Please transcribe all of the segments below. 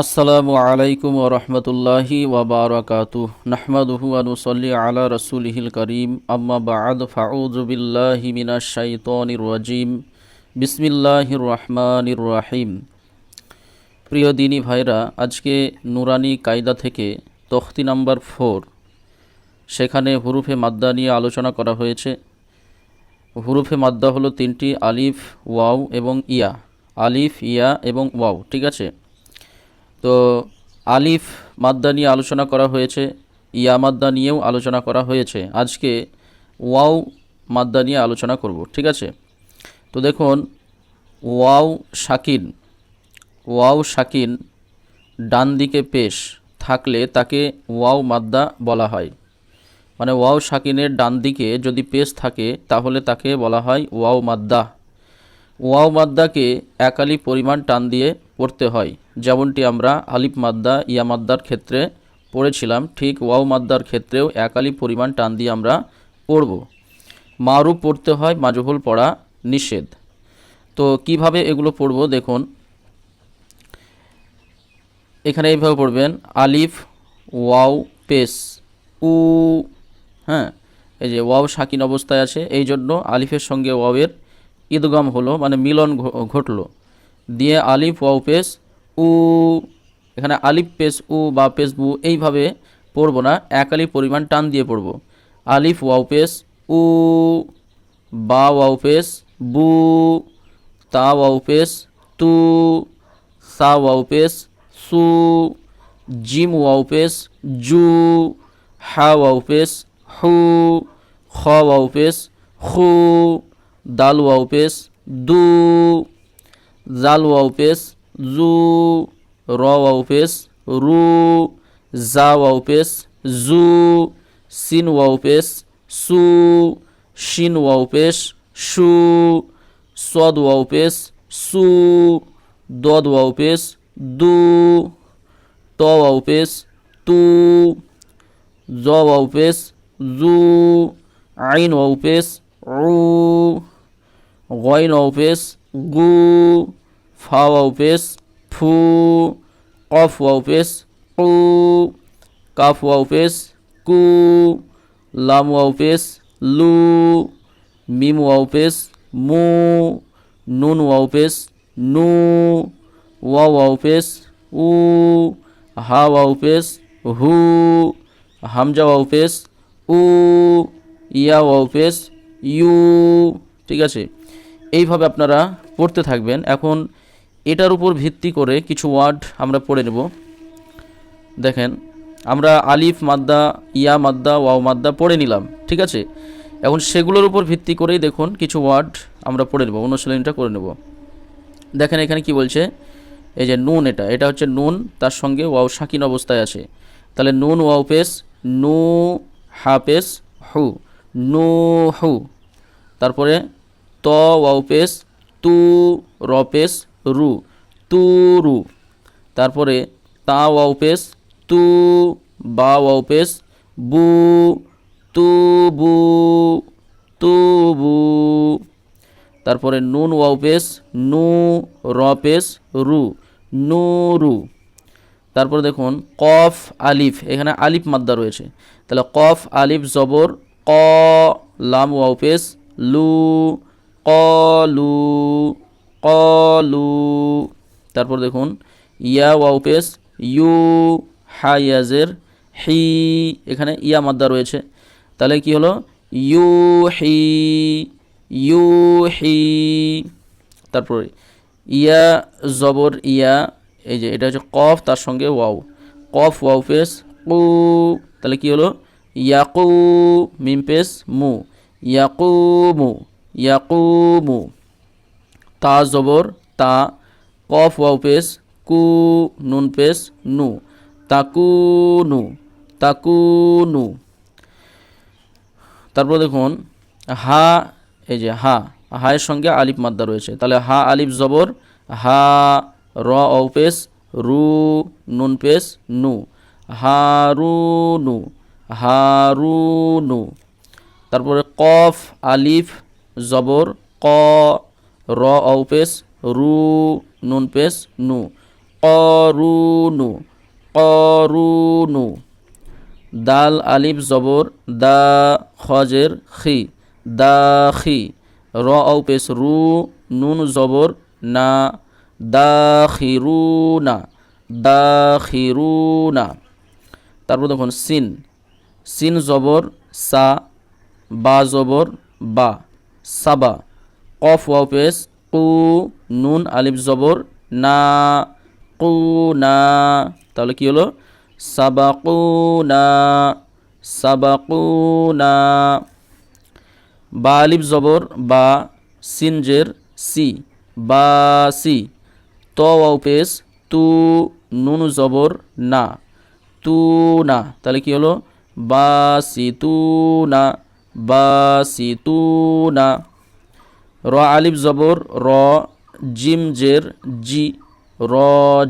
আসসালামু আলাইকুম ওরহমতুল্লাহি ওবরাকাতু নাহমাদুহু আনুসল্লি আলা রসুলহিল করিম। আম্মা বাদ, ফাউযু বিল্লাহি মিনাশ শাইতানির রাজিম। বিসমিল্লাহির রহমানির রহিম। প্রিয় দিনী ভাইরা, আজকে নুরানি কায়দা থেকে তখতি নাম্বার ফোর। সেখানে হুরুফে মাদ্দা নিয়ে আলোচনা করা হয়েছে। হুরুফে মাদ্দা হলো তিনটি আলিফ, ওয়াও এবং ইয়া। আলিফ, ইয়া এবং ওয়াও, ঠিক আছে? তো আলিফ মাদ্দা নিয়ে আলোচনা করা হয়েছে, ইয়া মাদ্দা নিয়েও আলোচনা করা হয়েছে। আজকে ওয়াও মাদ্দা নিয়ে আলোচনা করব, ঠিক আছে? তো দেখুন, ওয়াও শাকিন ওয়াও শাকিন ডান দিকে পেশ থাকলে তাকে ওয়াও মাদ্দা বলা হয়। মানে ওয়াও শাকিনের ডান দিকে যদি পেশ থাকে, তাহলে তাকে বলা হয় ওয়াও মাদ্দা। ওয়াও মাদ্দাকে একালি পরিমাণ টান দিয়ে পড়তে হয়। যেমনটি আমরা আলিফ মাদ্দা, ইয়া মাদ্দার ক্ষেত্রে পড়েছিলাম, ঠিক ওয়াও মাদ্দার ক্ষেত্রেও একালি পরিমাণ টান দিয়ে আমরা পড়ব। মারুফ পড়তে হয়, মাজহুল পড়া নিষেধ। তো কীভাবে এগুলো পড়ব দেখুন। এখানে এইভাবে পড়বেন, আলিফ, ওয়াও, পেস, উ হ্যাঁ এই যে ওয়াও শাকিন অবস্থায় আছে, এই জন্য আলিফের সঙ্গে ওয়াওয়ের ঈদগাম হলো মানে মিলন ঘটলো। দিয়ে আলিফ, ওয়াও পেস উ, এখানে আলিফ পেস উ, বা পেস বু, এইভাবে পড়ব না, এক আলিফ পরিমাণ টান দিয়ে পড়ব। আলিফ, ওয়াও পেস উ, বা, ওয়াও পেস বু, তা, ওয়াও পেস তু, সা, ওয়াও পেস সু, জিম, ওয়াও পেস জু, হা, ওয়াও পেস হু, খ, ওয়াও পেস খু, দাল, ওয়াও পেস দু জাল ওয়াও পেস জু র ওয়াও পেস রু জা ওয়াও পেস জু সিন ওয়াও পেস সু শিন ওয়াও পেস শু সদ ওয়াও পেস সু দদ ওয়াও পেস দু ত ওয়াও পেস তু জ ওয়াও পেস জু আইন ওয়াও পেস উ গইন ওয়াও পেস গু ফা ওয়াও পেস ফু কফ ওয়াও পেস কু, কাফ ওয়াও পেস কু, লাম ওয়াও পেস লু, মিম ওয়াও পেস মু, নুন ওয়াও পেস নু, ওয়া ওয়াও পেস উ, হা ওয়াও পেস হু, হামজা ওয়াও পেস উ, ইয়া ওয়াও পেস ইউ, ঠিক আছে। এইভাবে আপনারা পড়তে থাকবেন। এখন এটার উপর ভিত্তি করে কিছু ওয়ার্ড আমরা পড়ে নেব। দেখেন, আমরা আলিফ মাদ্দা, ইয়া মাদ্দা, ওয়াও মাদ্দা পড়ে নিলাম, ঠিক আছে? এখন সেগুলোর উপর ভিত্তি করেই দেখুন কিছু ওয়ার্ড আমরা পড়ে নেব, অনুশীলনটা করে নেব। দেখেন এখানে কি বলছে? এই যে নুন এটা এটা হচ্ছে নুন, তার সঙ্গে ওয়াও শাকিন অবস্থায় আছে। তাহলে নুন ওয়াও পেস নু হা পেস হু, নু হু। তারপরে ত ওয়াও পেস তু র পেস রু তু রু তারপরে তা ওয়াও তু বা ওয়াও বু তু বু তু বু তারপরে নুন ওয়াও নু র রু নু রু তারপরে দেখুন কফ আলিফ এখানে আলিফ মাদ্দা রয়েছে তাহলে কফ আলিফ জবর ক লাম ওয়াও লু কলু কলু তারপর দেখুন, ইয়া ওয়াও পেস, ইউ হা ইয়াজের হি, এখানে ইয়া মাদ্দা রয়েছে। তাহলে কি হলো? ইউ হি ইউ হি, তারপরে ইয়া জবর ইয়া, এই যে এটা হচ্ছে কফ, তার সঙ্গে ওয়াও। কফ, ওয়াও পেস, কু, তাহলে কি হলো? ইয়াকু মিম পেস, মু। ইয়াকুমু ইয়াকুমু। তা জবর তা কফ ওয়াও পেস কু নুন পেস নু। তাকুনু তাকুনু তারপর দেখুন, হা, এই যে হা, হায়ের সঙ্গে আলিফ মাদ্দা রয়েছে। তাহলে হা আলিফ জবর, হা র পেস, রু নুন পেস, নু। হারুনু হারুনু তারপরে কফ আলিফ জবর, ক র ও পেস রু নুন পেস নু। করুনু করুনু দাল, আলিফ, জবর। দা, খজের, খি। দা, খি। র ও পেশ, রু, নুন, জবর, না। দা খিরুনা দা খিরুনা তারপর দেখুন, সিন। সিন, জবর, সা। বা, জবর, বা। সাবা। কফ ওয়াও পেশ কু, নুন, আলিফ, জবর, না, কু, না। তাহলে কি হলো? সাবাকুনা সাবাকুনা। বা আলিফ, জবর, বা সিনজের, সি, বা সি। ত ওয়াও পেশ তু, নুন, জবর, না। তু, না। তাহলে কি হলো? তু, না। র আলিফ জবর, র, জিম জের, জি, র,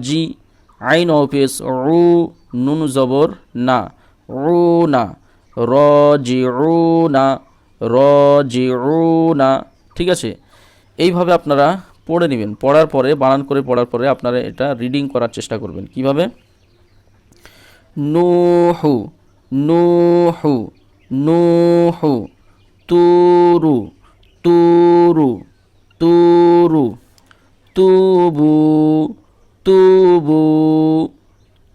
জি, আইন অফিস রু নুন জবর, না রু না, র, জি রু না, র, জি রু না, ঠিক আছে? এইভাবে আপনারা পড়ে নেবেন। পড়ার পরে, বানান করে পড়ার পরে আপনারা এটা রিডিং করার চেষ্টা করবেন। কীভাবে? নুহু নুহু নুহু, তুরু তুরু তুরু তুবু তুবু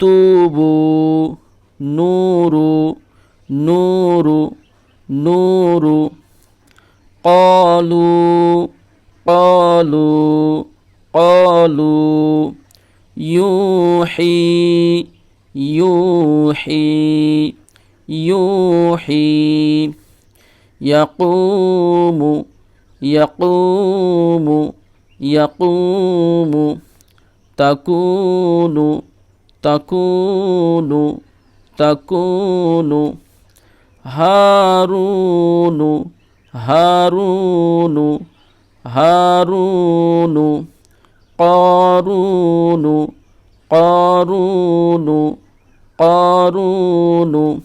তুবু নূরু নূরু নূরু قالوا قالوا قالوا يوحي يوحي يوحي يقوم يقوم يقوم تكون تكون تكون هارون هارون هارون قارون قارون قارون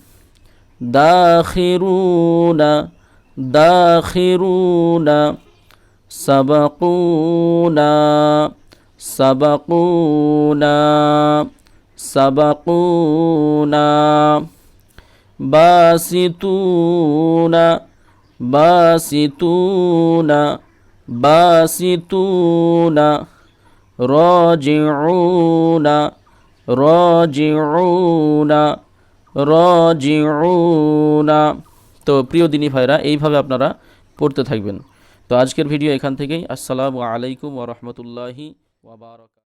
داخرون داخرون سبقونا سبقونا سبقونا باسطون باسطون باسطون راجعون راجعون راجعون তো প্রিয় দিনী ভাইরা, এইভাবে আপনারা পড়তে থাকবেন। তো আজকের ভিডিও এখান থেকেই। আসসালামু আলাইকুম ওরহমতুল্লাহি ওবরক